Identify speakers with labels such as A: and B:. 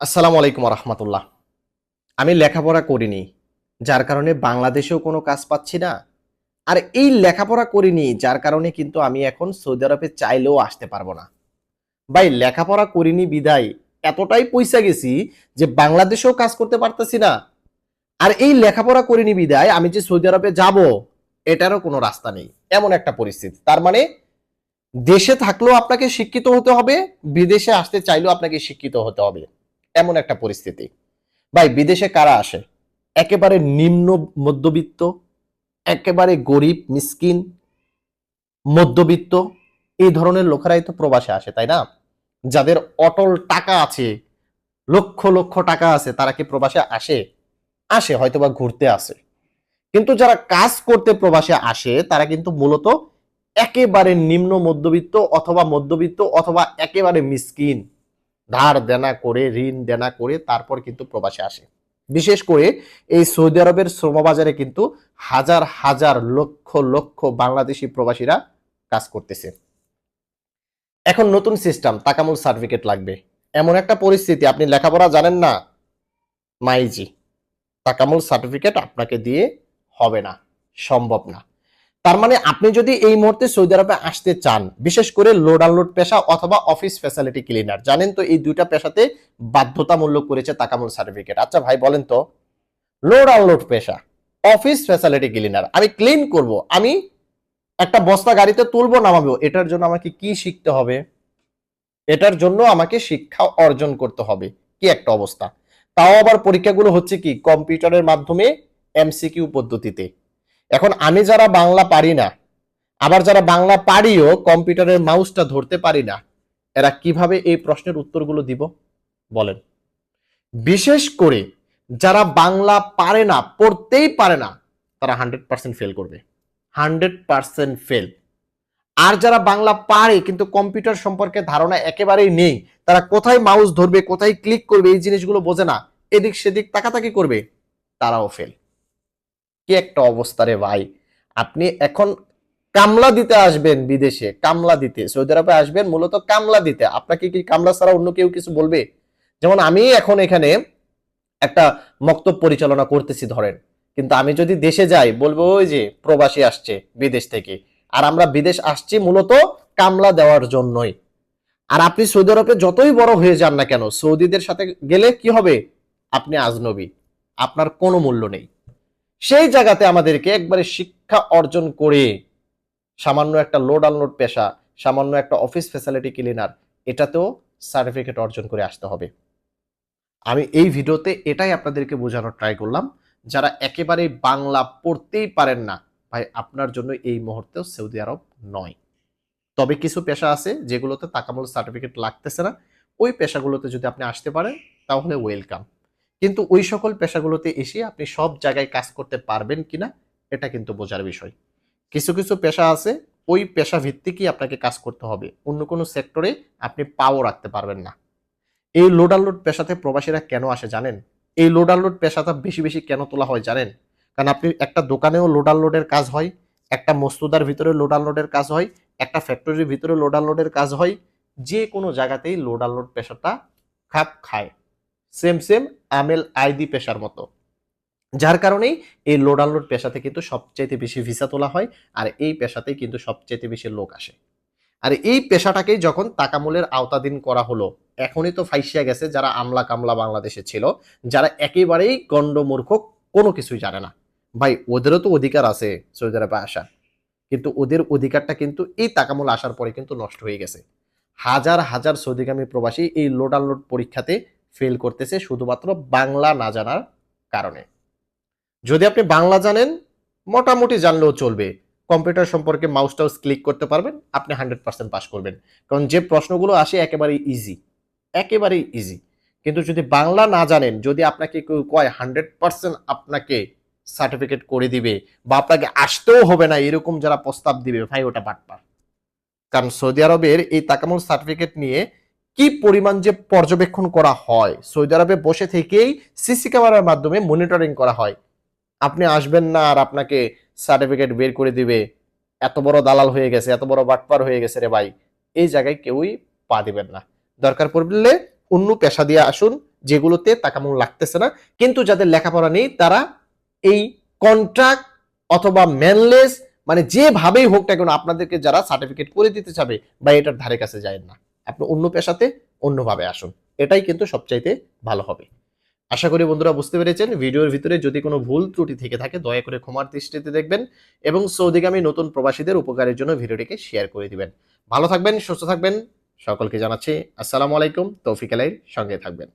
A: আসসালামু আলাইকুম রহমতুল্লাহ আমি লেখাপড়া করিনি, যার কারণে বাংলাদেশেও কোনো কাজ পাচ্ছি না। আর এই লেখাপড়া করিনি, যার কারণে কিন্তু আমি এখন সৌদি আরবে চাইলেও আসতে পারব না। ভাই, লেখাপড়া করিনি বিদায়, এতটাই পয়সা গেছি যে বাংলাদেশেও কাজ করতে পারতেছি না। আর এই লেখাপড়া করিনি বিদায়, আমি যে সৌদি আরবে যাব, এটারও কোনো রাস্তা নেই, এমন একটা পরিস্থিতি। তার মানে দেশে থাকলেও আপনাকে শিক্ষিত হতে হবে, বিদেশে আসতে চাইলেও আপনাকে শিক্ষিত হতে হবে। এমন একটা পরিস্থিতি। ভাই, বিদেশে কারা আসে? একেবারে নিম্ন মধ্যবিত্ত, একেবারে গরিব, মিসকিন, মধ্যবিত্ত, এই ধরনের লোকেরাই তো প্রবাসে আসে, তাই না? যাদের অটল টাকা আছে, লক্ষ লক্ষ টাকা আছে, তারা কি প্রবাসে আসে? আসে, হয়তোবা ঘুরতে আসে। কিন্তু যারা কাজ করতে প্রবাসে আসে, তারা কিন্তু মূলত একেবারে নিম্ন মধ্যবিত্ত অথবা মধ্যবিত্ত অথবা একেবারে মিসকিন। ধার দেনা করে, ঋণ দেনা করে তারপর কিন্তু প্রবাসে আসে। বিশেষ করে এই সৌদি আরবের শ্রমবাজারে কিন্তু হাজার হাজার লক্ষ লক্ষ বাংলাদেশি প্রবাসীরা কাজ করতেছে। এখন নতুন সিস্টেম তাকামুল সার্টিফিকেট লাগবে। এমন একটা পরিস্থিতি, আপনি লেখাপড়া জানেন না, মাইজি। তাকামুল সার্টিফিকেট আপনাকে দিয়ে হবে না, সম্ভব না। তার মানে আপনি যদি এই মুহূর্তে সৌদি আরবে আসতে চান, বিশেষ করে লোড আনলোড পেশা অথবা অফিস ফ্যাসিলিটি ক্লিনার জানেন তো এই দুইটা পেশাতে বাধ্যতামূলক করেছে তাকামুল সার্টিফিকেট আচ্ছা ভাই, বলেন তো লোড আনলোড পেশা অফিস ফ্যাসিলিটি ক্লিনার আমি ক্লিন করব, আমি একটা বস্তা গাড়িতে তুলবো নামাবো, এটার জন্য আমাকে কি শিখতে হবে? এটার জন্য আমাকে শিক্ষা অর্জন করতে হবে, কি একটা অবস্থা? তাও আবার পরীক্ষাগুলো হচ্ছে কি, কম্পিউটারের মাধ্যমে এমসিকিউ পদ্ধতিতে। এখন আমি যারা বাংলা পারি না, আবার যারা বাংলা পারিও কম্পিউটারের মাউসটা ধরতে পারি না, এরা কীভাবে এই প্রশ্নের উত্তরগুলো দিব? বলেন। বিশেষ করে যারা বাংলা পারে না, পড়তেই পারে না, তারা হান্ড্রেড পার্সেন্ট ফেল করবে। হান্ড্রেড পার্সেন্ট ফেল আর যারা বাংলা পারে, কিন্তু কম্পিউটার সম্পর্কে ধারণা একেবারেই নেই, তারা কোথায় মাউস ধরবে, কোথায় ক্লিক করবে, এই জিনিসগুলো বোঝে না, এদিক সেদিক তাকাতাকি করবে, তারাও ফেল কি একটা অবস্থা রে ভাই? আপনি এখন কামলা দিতে আসবেন বিদেশে, কামলা দিতে। সৌদি আরবে আসবেন মূলত কামলা দিতে। আপনাকে কি কামলা ছাড়া অন্য কেউ কিছু বলবে? যেমন আমি এখন এখানে একটা মক্তব পরিচালনা করতেছি, ধরেন। কিন্তু আমি যদি দেশে যাই, বলব ওই যে প্রবাসী আসছে বিদেশ থেকে। আর আমরা বিদেশ আসছি মূলত কামলা দেওয়ার জন্যই। আর আপনি সৌদি আরবে যতই বড় হয়ে যান না কেন, সৌদিদের সাথে গেলে কি হবে? আপনি আজনবী। আপনার কোনো মূল্য নেই। সেই জায়গাতে আমাদেরকে একবারে শিক্ষা অর্জন করে সামান্য একটা লোড আনলোড পেশা, সামান্য একটা অফিস ফ্যাসিলিটি ক্লিনার এটাতেও সার্টিফিকেট অর্জন করে আসতে হবে। আমি এই ভিডিওতে এটাই আপনাদেরকে বোঝানোর ট্রাই করলাম। যারা একেবারে বাংলা পড়তেই পারেন না, ভাই, আপনার জন্য এই মুহূর্তেও সৌদি আরব নয়। তবে কিছু পেশা আছে যেগুলোতে তাকামূল সার্টিফিকেট লাগতেছে না। ওই পেশাগুলোতে যদি আপনি আসতে পারেন, তাহলে ওয়েলকাম কিন্তু ওই সকল পেশাগুলোতে এসে আপনি সব জায়গায় কাজ করতে পারবেন কিনা, এটা কিন্তু বোঝার বিষয়। কিছু কিছু পেশা আছে, ওই পেশা ভিত্তিকই আপনাকে কাজ করতে হবে। অন্য কোনো সেক্টরে আপনি পাও রাখতে পারবেন না। এই লোড পেশাতে প্রবাসীরা কেন আসে জানেন? এই লোড পেশাটা বেশি বেশি কেন তোলা হয় জানেন? কারণ আপনি একটা দোকানেও লোড আনলোডের কাজ হয়, একটা মস্তুদার ভিতরে লোড আনলোডের কাজ হয়, একটা ফ্যাক্টরির ভিতরে লোড আনলোডের কাজ হয়, যে কোনো জায়গাতেই লোড পেশাটা খাপ খায়। সেম সেম আমেল আইডি পেশার মতো। যার কারণেই এই লোড আনলোড পেশাতে কিন্তু সবচাইতে বেশি ভিসা তোলা হয় আর এই পেশাতেই কিন্তু সবচাইতে বেশি লোক আসে। আর এই পেশাটাকেই যখন তাকামুলের আওতাধীন করা হলো, এখনই তো ফাইসিয়া গেছে যারা আমলা কামলা বাংলাদেশে ছিল, যারা একেবারেই গণ্ডমূর্খ কোনো কিছুই জানে না। ভাই, ওদেরও তো অধিকার আছে সৌদি আরবে আসা কিন্তু ওদের অধিকারটা কিন্তু এই তাকামুল আসার পরে কিন্তু নষ্ট হয়ে গেছে। হাজার হাজার সৌদিগামী প্রবাসী এই লোড আনলোড পরীক্ষাতে ফেল করতেছে শুধুমাত্র বাংলা না জানার কারণে। যদি আপনি বাংলা জানেন, মোটামুটি জানলেও চলবে। কম্পিউটার সম্পর্কে মাউস টাউস ক্লিক করতে পারবেন, আপনি হান্ড্রেড পার্সেন্ট পাস করবেন। কারণ যে প্রশ্নগুলো আসে একেবারেই ইজি একেবারেই ইজি কিন্তু যদি বাংলা না জানেন, যদি আপনাকে কেউ কয় হান্ড্রেড পার্সেন্ট আপনাকে সার্টিফিকেট করে দিবে বা আপনাকে আসতেও হবে না এরকম যারা প্রস্তাব দিবে, ভাই, ওটা বাটপার। কারণ সৌদি আরবের এই তাকামুল সার্টিফিকেট নিয়ে কি পরিমাণ যে পর্যবেক্ষণ করা হয়? সৌদি আরবে বসে থেকেই সিসি ক্যামেরার মাধ্যমে মনিটরিং করা হয়। আপনি আসবেন না আর আপনাকে সার্টিফিকেট বের করে দিবে। এত বড় দালাল হয়ে গেছে, এত বড় বাটপার হয়ে গেছে রে ভাই। এই জায়গায় কেউই পা দিবেন না। দরকার পড়লে অন্য পেশা দিয়ে আসুন, যেগুলোতে টাকা মূল লাগতেছে না। কিন্তু যাদের লেখাপড়া নেই, তারা এই কন্ট্রাক্ট অথবা ম্যানলেস মানে যেভাবেই হোক না কেন, আপনাদেরকে যারা সার্টিফিকেট করে দিতে চাবে বা এটার ধারে কাছে যায় না। আপনি অন্য পেশাতে অন্যভাবে আসুন। এটাই কিন্তু সবচাইতে ভালো হবে। আশা করি বন্ধুরা বুঝতে পেরেছেন, ভিডিওর ভিতরে যদি কোনো ভুল ত্রুটি থেকে থাকে, দয়া করে ক্ষমার দৃষ্টিতে দেখবেন এবং সৌদিগামী নতুন প্রবাসীদের উপকারের জন্য ভিডিওটিকে শেয়ার করে দিবেন। ভালো থাকবেন, সুস্থ থাকবেন, সকলকে জানাচ্ছি, আসসালামু আলাইকুম, তৌফিক আলাইর সঙ্গে থাকবেন।